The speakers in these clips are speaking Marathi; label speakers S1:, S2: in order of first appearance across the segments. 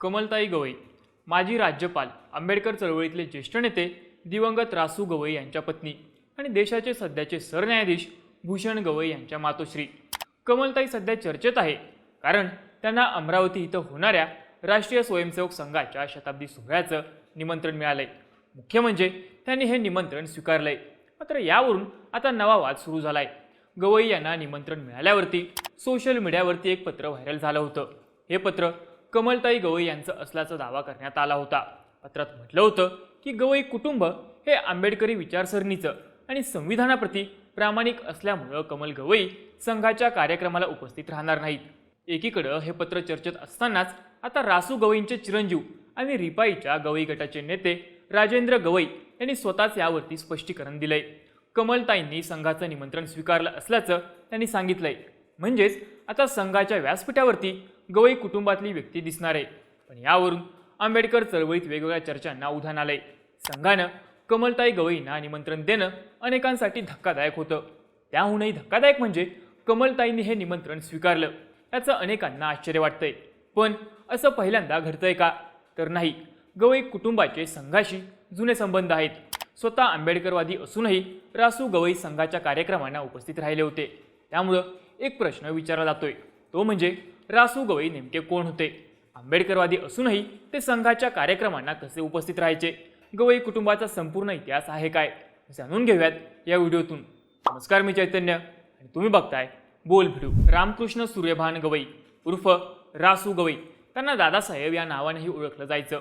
S1: कमलताई गवई माजी राज्यपाल आंबेडकर चळवळीतले ज्येष्ठ नेते दिवंगत रासू गवई यांच्या पत्नी आणि देशाचे सध्याचे सरन्यायाधीश भूषण गवई यांच्या मातोश्री. कमलताई सध्या चर्चेत आहे कारण त्यांना अमरावती इथं होणाऱ्या राष्ट्रीय स्वयंसेवक संघाच्या शताब्दी सोहळ्याचं निमंत्रण मिळालंय. मुख्य म्हणजे त्यांनी हे निमंत्रण स्वीकारलंय. मात्र यावरून आता नवा वाद सुरू झालाय. गवई यांना निमंत्रण मिळाल्यावरती सोशल मीडियावरती एक पत्र व्हायरल झालं होतं. हे पत्र कमलताई गवई यांचं असल्याचा दावा करण्यात आला होता. पत्रात म्हटलं होतं की गवई कुटुंब हे आंबेडकरी विचारसरणीचं आणि संविधानाप्रती प्रामाणिक असल्यामुळं कमल गवई संघाच्या कार्यक्रमाला उपस्थित राहणार नाहीत. एकीकडं हे पत्र चर्चेत असतानाच आता रासू गवईंचे चिरंजीव आणि रिपाईच्या गवई गटाचे नेते राजेंद्र गवई यांनी स्वतःच यावरती स्पष्टीकरण दिलंय. कमलताईंनी संघाचं निमंत्रण स्वीकारलं असल्याचं त्यांनी सांगितलंय. म्हणजेच आता संघाच्या व्यासपीठावरती गवई कुटुंबातली व्यक्ती दिसणार आहे. पण यावरून आंबेडकर चळवळीत वेगवेगळ्या चर्चांना उधाण आलंय. संघानं कमलताई गवईंना निमंत्रण देणं अनेकांसाठी धक्कादायक होतं. त्याहूनही धक्कादायक म्हणजे कमलताईंनी हे निमंत्रण स्वीकारलं. याचं अनेकांना आश्चर्य वाटतंय. पण असं पहिल्यांदा घडतंय का? तर नाही. गवई कुटुंबाचे संघाशी जुने संबंध आहेत. स्वतः आंबेडकरवादी असूनही रासू गवई संघाच्या कार्यक्रमांना उपस्थित राहिले होते. त्यामुळं एक प्रश्न विचारला जातोय. तो म्हणजे रासू गवई नेमके कोण होते? आंबेडकरवादी असूनही ते संघाच्या कार्यक्रमांना कसे उपस्थित राहायचे? गवई कुटुंबाचा संपूर्ण इतिहास आहे काय? जाणून घेऊयात या व्हिडिओतून. नमस्कार मी चैतन्य आणि तुम्ही बघताय बोल भिडू. रामकृष्ण सूर्यभान गवई उर्फ रासू गवई. त्यांना दादासाहेब या नावानेही ओळखलं जायचं.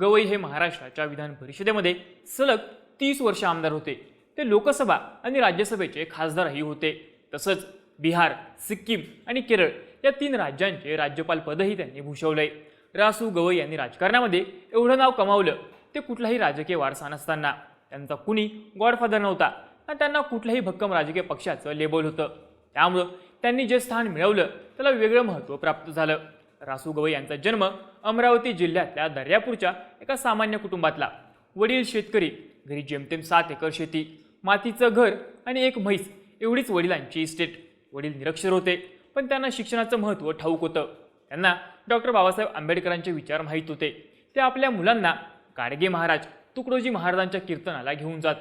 S1: गवई हे महाराष्ट्राच्या विधान परिषदेमध्ये सलग तीस वर्ष आमदार होते. ते लोकसभा आणि राज्यसभेचे खासदारही होते. तसंच बिहार सिक्कीम आणि केरळ या तीन राज्यांचे राज्यपाल पदही त्यांनी भूषवलंय. रासू गवई यांनी राजकारणामध्ये एवढं नाव कमावलं ते कुठलाही राजकीय वारसा नसताना. त्यांचा कुणी गॉडफादर नव्हता आणि त्यांना कुठल्याही भक्कम राजकीय पक्षाचं लेबल होतं. त्यामुळं त्यांनी जे स्थान मिळवलं त्याला वेगळं महत्त्व प्राप्त झालं. रासू गवई यांचा जन्म अमरावती जिल्ह्यातल्या दर्यापूरच्या एका सामान्य कुटुंबातला. वडील शेतकरी घरी जेमतेम सात एकर शेती मातीचं घर आणि एक म्हैस एवढीच वडिलांची इस्टेट. वडील निरक्षर होते पण त्यांना शिक्षणाचं महत्त्व ठाऊक होतं. त्यांना डॉक्टर बाबासाहेब आंबेडकरांचे विचार माहीत होते. ते आपल्या मुलांना गाडगे महाराज तुकडोजी महाराजांच्या कीर्तनाला घेऊन जात.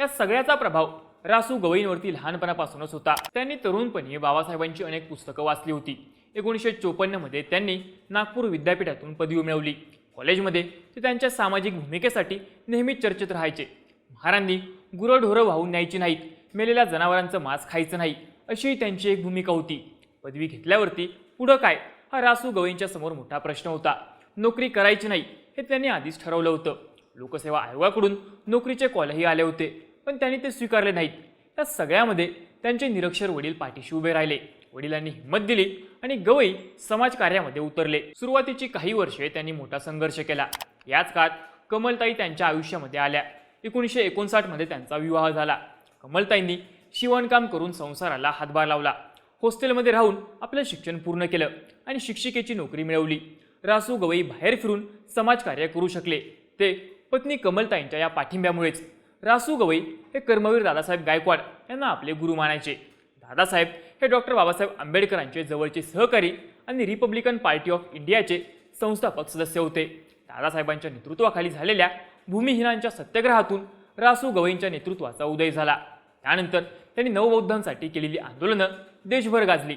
S1: या सगळ्याचा प्रभाव रासू गवईंवरती लहानपणापासूनच होता. त्यांनी तरुणपणी बाबासाहेबांची अनेक पुस्तकं वाचली होती. एकोणीसशे चोपन्नमध्ये त्यांनी नागपूर विद्यापीठातून पदवी मिळवली. कॉलेजमध्ये ते त्यांच्या सामाजिक भूमिकेसाठी नेहमीच चर्चेत राहायचे. महारांनी गुरंढोरं वाहून न्यायची नाहीत. मेलेल्या जनावरांचं मांस खायचं नाही. अशी त्यांची एक भूमिका होती. पदवी घेतल्यावरती पुढं काय? हा रासू गवईंच्या समोर मोठा प्रश्न होता. नोकरी करायची नाही हे त्यांनी आधीच ठरवलं होतं. लोकसेवा आयोगाकडून नोकरीचे कॉलही आले होते पण त्यांनी ते स्वीकारले नाहीत. त्या सगळ्यामध्ये त्यांचे निरक्षर वडील पाठीशी उभे राहिले. वडिलांनी हिंमत दिली आणि गवई समाजकार्यामध्ये उतरले. सुरुवातीची काही वर्षे त्यांनी मोठा संघर्ष केला. याच काळात कमलताई त्यांच्या आयुष्यामध्ये आल्या. एकोणीसशे एकोणसाठमध्ये त्यांचा विवाह झाला. कमलताईंनी शिवणकाम करून संसाराला हातभार लावला. हॉस्टेलमध्ये राहून आपलं शिक्षण पूर्ण केलं आणि शिक्षिकेची नोकरी मिळवली. रासू गवई बाहेर फिरून समाजकार्य करू शकले. ते पत्नी कमलताईंच्या या पाठिंब्यामुळेच. रासू गवई हे कर्मवीर दादासाहेब गायकवाड यांना आपले गुरु मानायचे. दादासाहेब हे डॉक्टर बाबासाहेब आंबेडकरांचे जवळचे सहकारी आणि रिपब्लिकन पार्टी ऑफ इंडियाचे संस्थापक सदस्य होते. दादासाहेबांच्या नेतृत्वाखाली झालेल्या भूमिहीनांच्या सत्याग्रहातून रासू गवईंच्या नेतृत्वाचा उदय झाला. त्यानंतर त्यांनी नवबौद्धांसाठी केलेली आंदोलनं देशभर गाजली.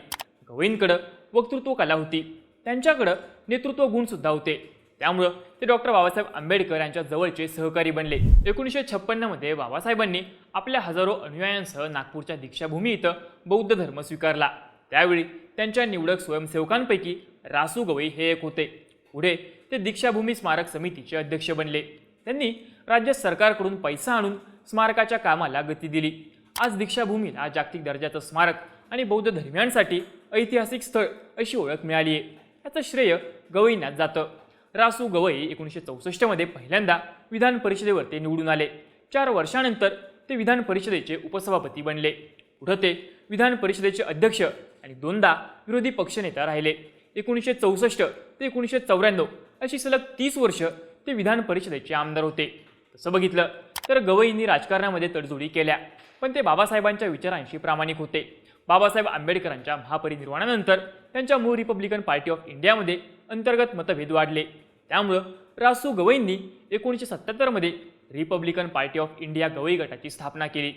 S1: गवईंकडं वक्तृत्व कला होती त्यांच्याकडं नेतृत्व गुणसुद्धा होते. त्यामुळं ते डॉक्टर बाबासाहेब आंबेडकर यांच्या जवळचे सहकारी बनले. एकोणीसशे छप्पन्नमध्ये बाबासाहेबांनी आपल्या हजारो अनुयायांसह नागपूरच्या दीक्षाभूमी इथं बौद्ध धर्म स्वीकारला. त्यावेळी त्यांच्या निवडक स्वयंसेवकांपैकी रासू गवई हे एक होते. पुढे ते दीक्षाभूमी स्मारक समितीचे अध्यक्ष बनले. त्यांनी राज्य सरकारकडून पैसा आणून स्मारकाच्या कामाला गती दिली. आज दीक्षाभूमीला जागतिक दर्जाचं स्मारक आणि बौद्ध धर्मियांसाठी ऐतिहासिक स्थळ अशी ओळख मिळाली आहे. याचं श्रेय गवईंनाच जातं. रासू गवई एकोणीसशे चौसष्टमध्ये पहिल्यांदा विधान परिषदेवर ते निवडून आले. चार वर्षानंतर ते विधान परिषदेचे उपसभापती बनले. पुढं ते विधान परिषदेचे अध्यक्ष आणि दोनदा विरोधी पक्षनेता राहिले. एकोणीसशे चौसष्ट ते एकोणीसशे चौऱ्याण्णव अशी सलग तीस वर्ष ते विधान परिषदेचे आमदार होते. तसं बघितलं तर गवईंनी राजकारणामध्ये तडजोडी केल्या. पण ते बाबासाहेबांच्या विचारांशी प्रामाणिक होते. बाबासाहेब आंबेडकरांच्या महापरिनिर्वाणानंतर त्यांच्या मूळ रिपब्लिकन पार्टी ऑफ इंडियामध्ये अंतर्गत मतभेद वाढले. त्यामुळं रासू गवईंनी एकोणीसशे सत्त्याहत्तरमध्ये Republican party of India Gavai गटाची स्थापना केली.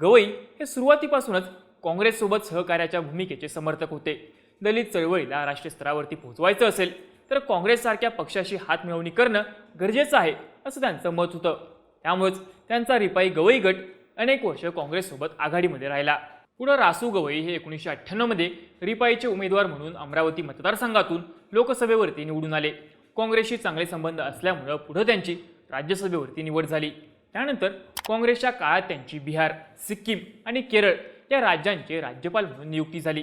S1: गवई हे सुरुवातीपासूनच काँग्रेससोबत सहकार्याच्या भूमिकेचे समर्थक होते. दलित चळवळीला राष्ट्रीय स्तरावरती पोहोचवायचं असेल तर काँग्रेससारख्या पक्षाशी हातमिळवणी करणं गरजेचं आहे असं त्यांचं मत होतं. त्यामुळेच त्यांचा रिपाई गवई गट अनेक वर्ष काँग्रेससोबत आघाडीमध्ये राहिला. पुढं रासू गवई हे एकोणीसशे अठ्ठ्याण्णवमध्ये रिपाईचे उमेदवार म्हणून अमरावती मतदारसंघातून लोकसभेवरती निवडून आले. काँग्रेसशी चांगले संबंध असल्यामुळं पुढं त्यांची राज्यसभेवरती निवड झाली. त्यानंतर काँग्रेसच्या काळात त्यांची बिहार सिक्कीम आणि केरळ या राज्यांचे राज्यपाल म्हणून नियुक्ती झाली.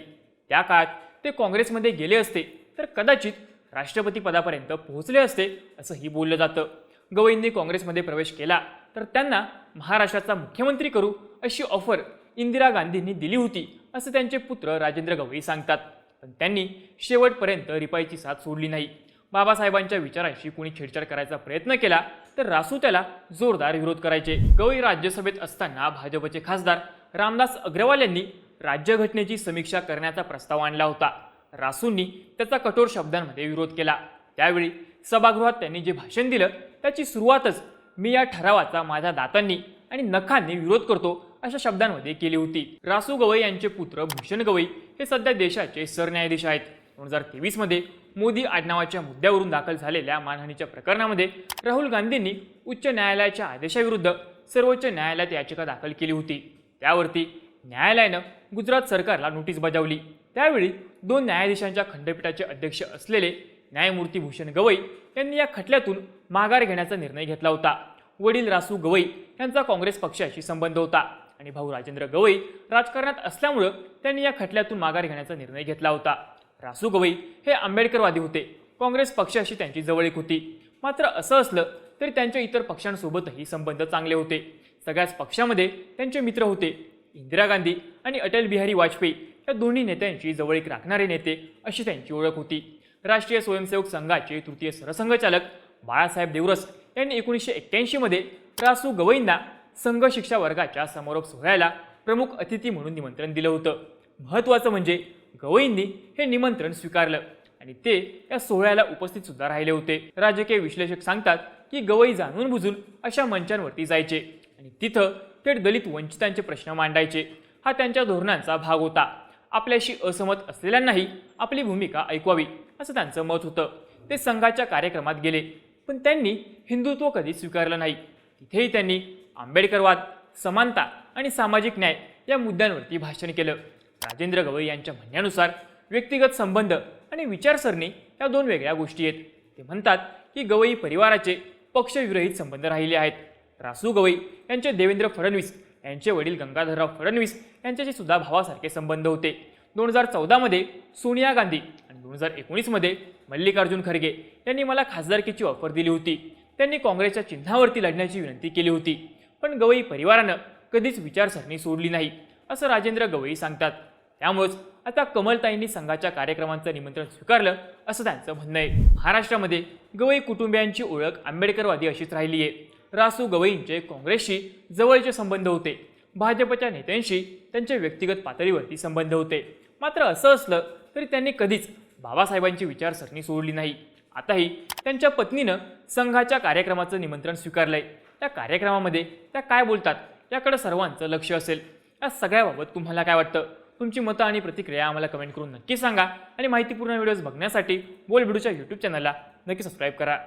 S1: त्या काळात ते काँग्रेसमध्ये गेले असते तर कदाचित राष्ट्रपती पदापर्यंत पोहोचले असते असंही बोललं जातं. गवईंनी काँग्रेसमध्ये प्रवेश केला. तर त्यांना महाराष्ट्राचा मुख्यमंत्री करू अशी ऑफर इंदिरा गांधींनी दिली होती असं त्यांचे पुत्र राजेंद्र गवई सांगतात. पण त्यांनी शेवटपर्यंत रिपाईची साथ सोडली नाही. बाबासाहेबांच्या विचारांशी कुणी छेडछाड करायचा प्रयत्न केला तर रासू त्याला जोरदार विरोध करायचे. गवई राज्यसभेत असताना भाजपचे खासदार रामदास अग्रवाल यांनी राज्यघटनेची समीक्षा करण्याचा प्रस्ताव आणला होता. रासूंनी त्याचा कठोर शब्दांमध्ये विरोध केला. त्यावेळी सभागृहात त्यांनी जे भाषण दिलं त्याची सुरुवातच मी या ठरावाचा माझ्या दातांनी आणि नखांनी विरोध करतो अशा शब्दांमध्ये केली होती. रासू गवई यांचे पुत्र भूषण गवई हे सध्या देशाचे सरन्यायाधीश आहेत. दोन हजार तेवीसमध्ये मोदी आडनावाच्या मुद्द्यावरून दाखल झालेल्या मानहानीच्या प्रकरणामध्ये राहुल गांधींनी उच्च न्यायालयाच्या आदेशाविरुद्ध सर्वोच्च न्यायालयात याचिका दाखल केली होती. त्यावरती न्यायालयानं गुजरात सरकारला नोटीस बजावली. त्यावेळी दोन न्यायाधीशांच्या खंडपीठाचे अध्यक्ष असलेले न्यायमूर्ती भूषण गवई यांनी या खटल्यातून माघार घेण्याचा निर्णय घेतला होता. वडील रासू गवई यांचा काँग्रेस पक्षाशी संबंध होता आणि भाऊ राजेंद्र गवई राजकारणात असल्यामुळं त्यांनी या खटल्यातून माघार घेण्याचा निर्णय घेतला होता. रासू गवई हे आंबेडकरवादी होते. काँग्रेस पक्षाशी त्यांची जवळीक होती. मात्र असं असलं तरी त्यांच्या इतर पक्षांसोबतही संबंध चांगले होते. सगळ्याच पक्षामध्ये त्यांचे मित्र होते. इंदिरा गांधी आणि अटल बिहारी वाजपेयी या दोन्ही नेत्यांची जवळीक राखणारे नेते अशी त्यांची ओळख होती. राष्ट्रीय स्वयंसेवक संघाचे तृतीय सरसंघचालक बाळासाहेब देवरस यांनी एकोणीसशे एक्क्याऐंशीमध्ये रासू गवईंना संघ शिक्षा वर्गाच्या समारोप सोहळ्याला प्रमुख अतिथी म्हणून निमंत्रण दिलं होतं. महत्त्वाचं म्हणजे गवईंनी हे निमंत्रण स्वीकारलं आणि ते या सोहळ्याला उपस्थित सुद्धा राहिले होते. राजकीय विश्लेषक सांगतात की गवई जाणून बुजून अशा मंचांवरती जायचे आणि तिथं थेट दलित वंचितांचे प्रश्न मांडायचे. हा त्यांच्या धोरणांचा भाग होता. आपल्याशी असमत असलेल्यांनाही आपली भूमिका ऐकवावी. असं त्यांचं मत होतं. ते संघाच्या कार्यक्रमात गेले पण त्यांनी हिंदुत्व कधी स्वीकारलं नाही. तिथेही त्यांनी आंबेडकरवाद समानता आणि सामाजिक न्याय या मुद्द्यांवरती भाषण केलं. राजेंद्र गवई यांच्या म्हणण्यानुसार व्यक्तिगत संबंध आणि विचारसरणी या दोन वेगळ्या गोष्टी आहेत. ते म्हणतात की गवई परिवाराचे पक्षविरहित संबंध राहिले आहेत. रासू गवई यांचे देवेंद्र फडणवीस यांचे वडील गंगाधरराव फडणवीस यांच्याशी सुद्धा भावासारखे संबंध होते. दोन हजार चौदामध्ये सोनिया गांधी हजार एकोणीसमध्ये मल्लिकार्जुन खरगे यांनी मला खासदारकीची ऑफर दिली होती. त्यांनी काँग्रेसच्या चिन्हावरती लढण्याची विनंती केली होती. पण गवई परिवारानं कधीच विचारसरणी सोडली नाही असं राजेंद्र गवई सांगतात. त्यामुळेच आता कमलताईंनी संघाच्या कार्यक्रमांचं निमंत्रण स्वीकारलं असं त्यांचं म्हणणं आहे. महाराष्ट्रामध्ये गवई कुटुंबियांची ओळख आंबेडकरवादी अशीच राहिली आहे. रासू गवईंचे काँग्रेसशी जवळचे संबंध होते. भाजपच्या नेत्यांशी त्यांच्या व्यक्तिगत पातळीवरती संबंध होते. मात्र असं असलं तरी त्यांनी कधीच बाबासाहेबांची विचारसरणी सोडली नाही. आताही त्यांच्या पत्नीनं संघाच्या कार्यक्रमाचं निमंत्रण स्वीकारलंय. त्या कार्यक्रमामध्ये त्या काय बोलतात याकडे सर्वांचं लक्ष असेल. या सगळ्याबाबत तुम्हाला काय वाटतं? तुमची मतं आणि प्रतिक्रिया आम्हाला कमेंट करून नक्की सांगा. आणि माहितीपूर्ण व्हिडिओज बघण्यासाठी बोल बिडूच्या यूट्यूब चॅनलला नक्की सबस्क्राईब करा.